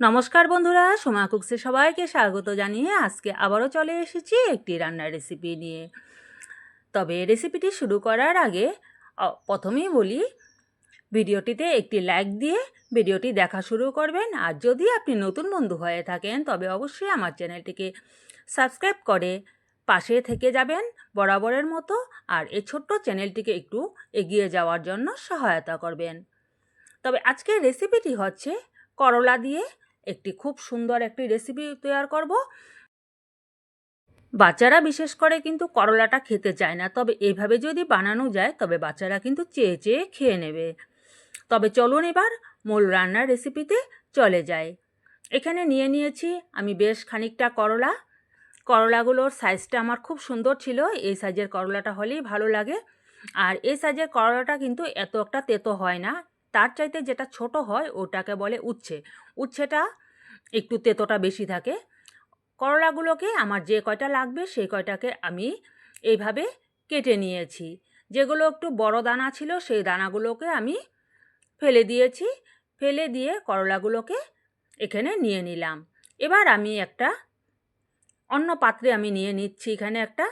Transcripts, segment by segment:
নমস্কার বন্ধুরা, সোমা কুকসে সবাইকে স্বাগত জানিয়ে আজকে আবারও চলে এসেছি একটি রান্নার রেসিপি নিয়ে। তবে রেসিপিটি শুরু করার আগে প্রথমেই বলি, ভিডিওটিতে একটি লাইক দিয়ে ভিডিওটি দেখা শুরু করবেন। আর যদি আপনি নতুন বন্ধু হয়ে থাকেন, তবে অবশ্যই আমার চ্যানেলটিকে সাবস্ক্রাইব করে পাশে থেকে যাবেন বরাবরের মতো। আর এই ছোট্ট চ্যানেলটিকে একটু এগিয়ে যাওয়ার জন্য সহায়তা করবেন। তবে আজকের রেসিপিটি হচ্ছে করলা দিয়ে একটি খুব সুন্দর একটি রেসিপি তৈরি করব। বাচ্চারা বিশেষ করে কিন্তু করলাটা খেতে চায় না, তবে এইভাবে যদি বানানো যায়, তবে বাচ্চারা কিন্তু চেয়ে চেয়ে খেয়ে নেবে। তবে চলুন এবার মূল রান্নার রেসিপিতে চলে যাই। এখানে নিয়ে নিয়েছি আমি বেশ খানিকটা করলা। করলাগুলোর সাইজটা আমার খুব সুন্দর ছিল, এই সাইজের করলাটা হলেই ভালো লাগে। আর এই সাইজের করলাটা কিন্তু এত একটা তেতো হয় না তার চাইতে যেটা ছোট হয়, ওটাকে বলে উচ্ছে। উচ্ছেটা একটু তেতোটা বেশি থাকে। করলাগুলোকে আমার যে কয়টা লাগবে, সেই কয়টাকে আমি এইভাবে কেটে নিয়েছি। যেগুলো একটু বড় দানা ছিল, সেই দানাগুলোকে আমি ফেলে দিয়েছি। ফেলে দিয়ে করলাগুলোকে এখানে নিয়ে নিলাম। এবার আমি একটা অন্য পাত্রে আমি নিয়ে নিচ্ছি এখানে একটা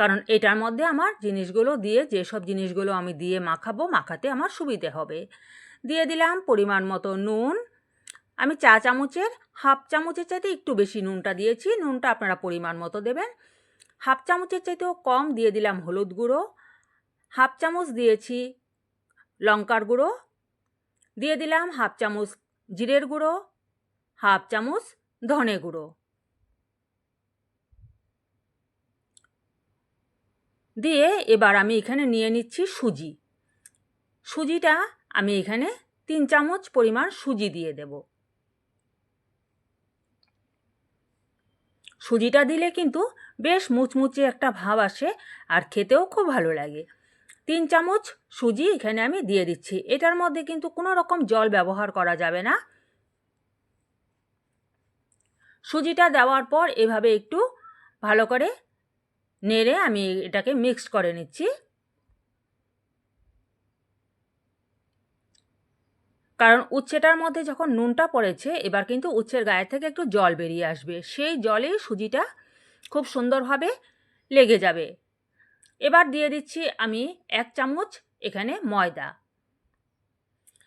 কারণ এটার মধ্যে আমার জিনিসগুলো দিয়ে যেসব জিনিসগুলো আমি দিয়ে মাখাবো, মাখাতে আমার সুবিধে হবে। দিয়ে দিলাম পরিমাণ মতো নুন। আমি চা চামচের, হাফ চামচের চাইতে একটু বেশি নুনটা দিয়েছি। নুনটা আপনারা পরিমাণ মতো দেবেন। হাফ চামচের চাইতেও কম দিয়ে দিলাম হলুদ গুঁড়ো। হাফ চামচ দিয়েছি লঙ্কার গুঁড়ো। দিয়ে দিলাম হাফ চামচ জিরের গুঁড়ো। হাফ চামচ ধনে গুঁড়ো। দিয়ে এবার আমি এখানে নিয়ে নিচ্ছি সুজি। সুজিটা আমি এখানে তিন চামচ পরিমাণ সুজি দিয়ে দেব। সুজিটা দিলে কিন্তু বেশ মুচমুচে একটা ভাব আসে আর খেতেও খুব ভালো লাগে। তিন চামচ সুজি এখানে আমি দিয়ে দিচ্ছি। এটার মধ্যে কিন্তু কোনো রকম জল ব্যবহার করা যাবে না। সুজিটা দেওয়ার পর এভাবে একটু ভালো করে নেড়ে আমি এটাকে মিক্স করে নিচ্ছি। কারণ উচ্ছেটার মধ্যে যখন নুনটা পড়েছে, এবার কিন্তু উচ্ছের গায়ে থেকে একটু জল বেরিয়ে আসবে। সেই জলেই সুজিটা খুব সুন্দরভাবে লেগে যাবে। এবার দিয়ে দিচ্ছি আমি এক চামচ এখানে ময়দা।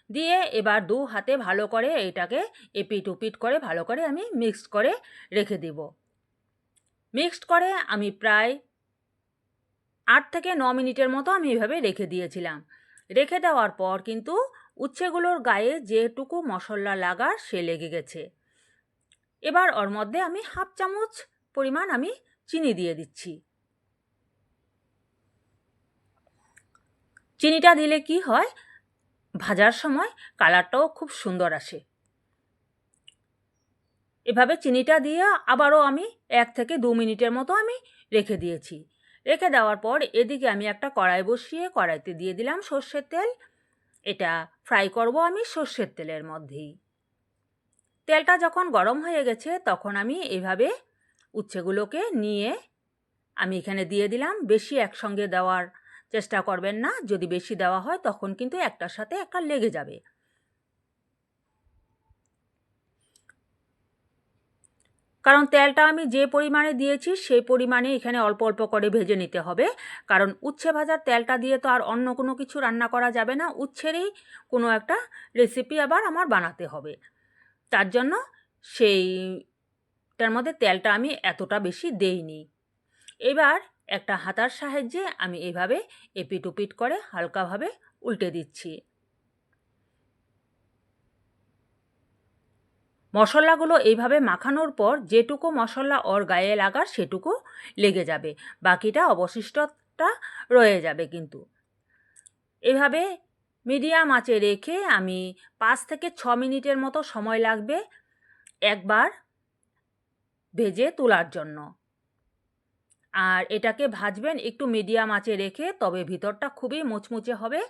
দিয়ে এবার দু হাতে ভালো করে এটাকে এপিট উপিট করে ভালো করে আমি মিক্স করে রেখে দেব। মিক্সড করে আমি প্রায় আট থেকে ন মিনিটের মতো আমি এভাবে রেখে দিয়েছিলাম। রেখে দেওয়ার পর কিন্তু উচ্ছেগুলোর গায়ে যেটুকু মশলা লাগার সে লেগে গেছে। এবার ওর মধ্যে আমি হাফ চামচ পরিমাণ আমি চিনি দিয়ে দিচ্ছি। চিনিটা দিলে কি হয়? ভাজার সময় কালারটাও খুব সুন্দর আসে। এভাবে চিনিটা দিয়ে আবারও আমি এক থেকে দু মিনিটের মতো আমি রেখে দিয়েছি। রেখে দেওয়ার পর এদিকে আমি একটা কড়াই বসিয়ে কড়াইতে দিয়ে দিলাম সর্ষের তেল। এটা ফ্রাই করব আমি সর্ষের তেলের মধ্যেই। তেলটা যখন গরম হয়ে গেছে তখন আমি এভাবে উচ্ছেগুলোকে নিয়ে আমি এখানে দিয়ে দিলাম। বেশি একসঙ্গে দেওয়ার চেষ্টা করবেন না। যদি বেশি দেওয়া হয় তখন কিন্তু একটার সাথে একটা লেগে যাবে। কারণ তেলটা আমি যে পরিমাণে দিয়েছি সেই পরিমাণে এখানে অল্প অল্প করে ভেজে নিতে হবে। কারণ উচ্ছে ভাজার তেলটা দিয়ে তো আর অন্য কোনো কিছু রান্না করা যাবে না। উচ্ছেরই কোনো একটা রেসিপি আবার আমার বানাতে হবে। তার জন্য সেইটার মধ্যে তেলটা আমি এতটা বেশি দেইনি। এবার একটা হাতার সাহায্যে আমি এইভাবে এপিট উপিট করে হালকাভাবে উল্টে দিচ্ছি। মশলাগুলো এইভাবে মাখানোর পর যেটুকু মশলা ওর গায়ে লাগার সেটুকু লেগে যাবে। বাকিটা অবশিষ্টটা রয়ে যাবে কিন্তু। এভাবে মিডিয়াম আঁচে রেখে আমি পাঁচ থেকে ছ মিনিটের মতো সময় লাগবে একবার ভেজে তোলার জন্য। আর এটাকে ভাজবেন একটু মিডিয়াম আঁচে রেখে তবে ভিতরটা খুবই মুচমুচে হবে।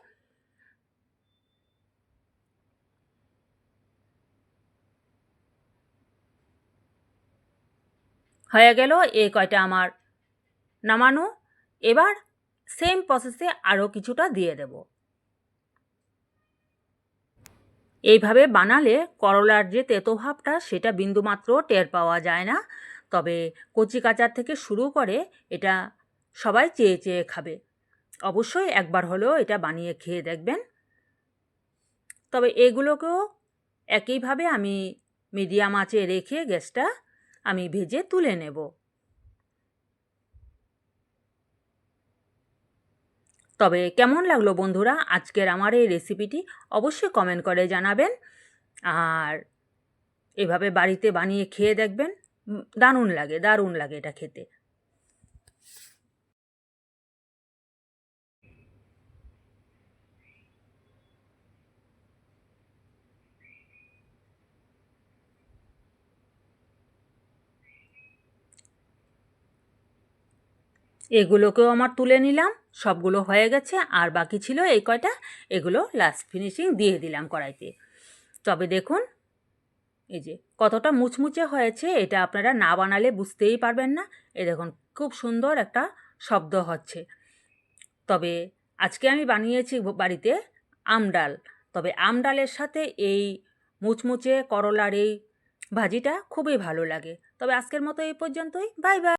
হয়ে গেল এই কয়টা আমার। নামানো এবার সেম প্রসেসে আরও কিছুটা দিয়ে দেব। এইভাবে বানালে করলার যে তেতো ভাবটা, সেটা বিন্দুমাত্র টের পাওয়া যায় না। তবে কচি কাচার থেকে শুরু করে এটা সবাই চেয়ে চেয়ে খাবে। অবশ্যই একবার হলেও এটা বানিয়ে খেয়ে দেখবেন। তবে এগুলোকেও একইভাবে আমি মিডিয়াম আঁচে রেখে গ্যাসটা আমি ভেজে তুলে নেব। তবে কেমন লাগল বন্ধুরা আজকের আমার এই রেসিপিটি অবশ্যই কমেন্ট করে জানাবেন। আর এভাবে বাড়িতে বানিয়ে খেয়ে দেখবেন দারুণ লাগে দারুণ লাগে এটা খেতে। এগুলোকেও আমার তুলে নিলাম, সবগুলো হয়ে গেছে, আর বাকি ছিল এই কয়টা, এগুলো লাস্ট ফিনিশিং দিয়ে দিলাম কড়াইতে। তবে দেখুন, এই যে কতটা মুচমুচে হয়েছে, এটা আপনারা না বানালে বুঝতেই পারবেন না। এ দেখুন, খুব সুন্দর একটা শব্দ হচ্ছে। তবে আজকে আমি বানিয়েছি বাড়িতে আমডাল তবে আমডালের সাথে এই মুচমুচে করলার এই ভাজিটা খুবই ভালো লাগে। তবে আজকের মতো এই পর্যন্তই। Bye bye.